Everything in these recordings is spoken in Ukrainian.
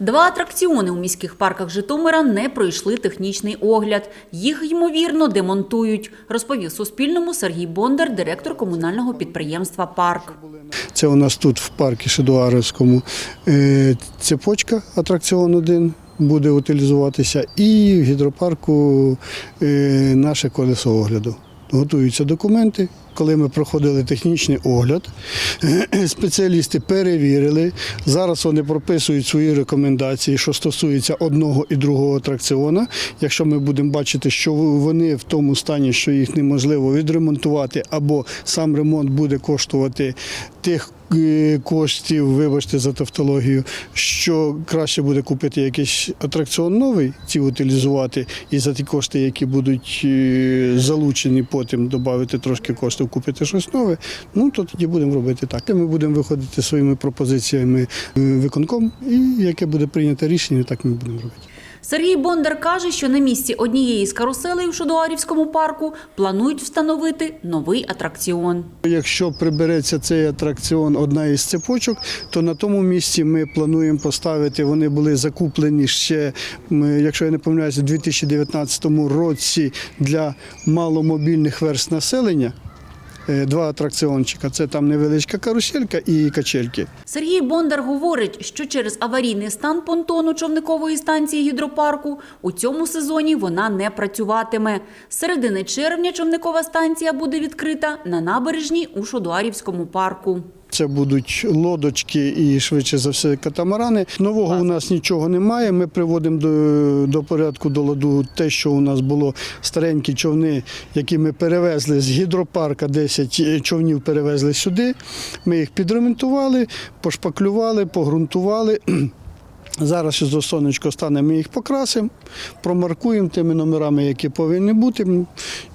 Два атракціони у міських парках Житомира не пройшли технічний огляд. Їх, ймовірно, демонтують, розповів Суспільному Сергій Бондар, директор комунального підприємства «Парк». Це у нас тут в парку Шедуарівському е, цепочка, атракціон один буде утилізуватися, і в гідропарку е, наше колесо огляду. Готуються документи. Коли ми проходили технічний огляд, спеціалісти перевірили. Зараз вони прописують свої рекомендації, що стосується одного і другого атракціона. Якщо ми будемо бачити, що вони в тому стані, що їх неможливо відремонтувати, або сам ремонт буде коштувати тих коштів, вибачте за тавтологію, що краще буде купити якийсь атракціон новий, ці утилізувати, і за ті кошти, які будуть е, залучені, потім додати трошки коштів, купити щось нове. Ну то тоді будемо робити так. І Ми будемо виходити своїми пропозиціями виконком, і яке буде прийнято рішення, так ми будемо робити. Сергій Бондар каже, що на місці однієї з каруселей у Шодуарівському парку планують встановити новий атракціон. Якщо прибереться цей атракціон, одна із цепочок, то на тому місці ми плануємо поставити. Вони були закуплені ще, якщо я не помиляюся, у 2019 році для маломобільних верст населення. Е, Два атракціончика. Це там невеличка каруселька і качельки. Сергій Бондар говорить, що через аварійний стан понтону човникової станції гідропарку у цьому сезоні вона не працюватиме. З середини червня човникова станція буде відкрита на набережній у Шодуарівському парку. Це будуть лодочки і швидше за все катамарани. Нового у нас нічого немає. Ми приводимо до, до порядку до ладу те, що у нас було старенькі човни, які ми перевезли з гідропарка. 10 човнів перевезли сюди. Ми їх підремонтували, пошпаклювали, погрунтували. Зараз що сонечко стане, ми їх покрасимо, промаркуємо тими номерами, які повинні бути,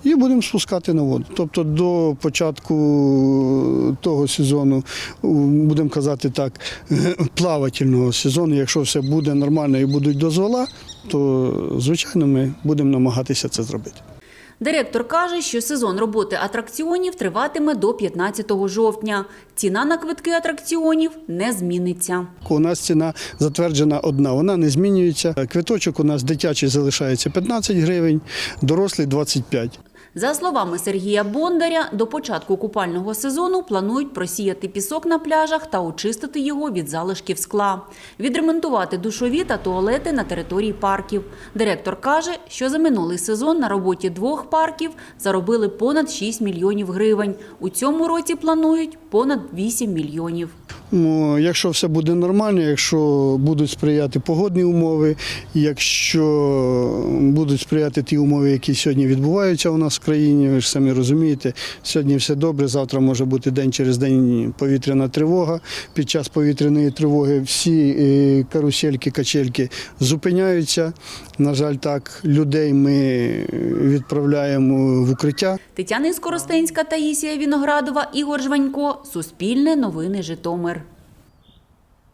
і будемо спускати на воду. Тобто до початку того сезону, будемо казати так, плавательного сезону, якщо все буде нормально і будуть дозвола, то звичайно ми будемо намагатися це зробити. Директор каже, що сезон роботи атракціонів триватиме до 15 жовтня. Ціна на квитки атракціонів не зміниться. У нас ціна затверджена одна, вона не змінюється. Квиточок у нас дитячий залишається 15 гривень, дорослий 25. За словами Сергія Бондаря, до початку купального сезону планують просіяти пісок на пляжах та очистити його від залишків скла, відремонтувати душові та туалети на території парків. Директор каже, що за минулий сезон на роботі двох парків заробили понад 6 мільйонів гривень. У цьому році планують понад 8 мільйонів. Якщо все буде нормально, якщо будуть сприяти погодні умови, якщо будуть сприяти ті умови, які сьогодні відбуваються у нас в країні, ви ж самі розумієте, сьогодні все добре, завтра може бути день через день повітряна тривога. Під час повітряної тривоги всі е, карусельки, качельки зупиняються. На жаль, так, людей ми відправляємо в укриття. Тетяна Скоростенська, Таїсія Віноградова, Ігор Жванько. Суспільне новини Житомир.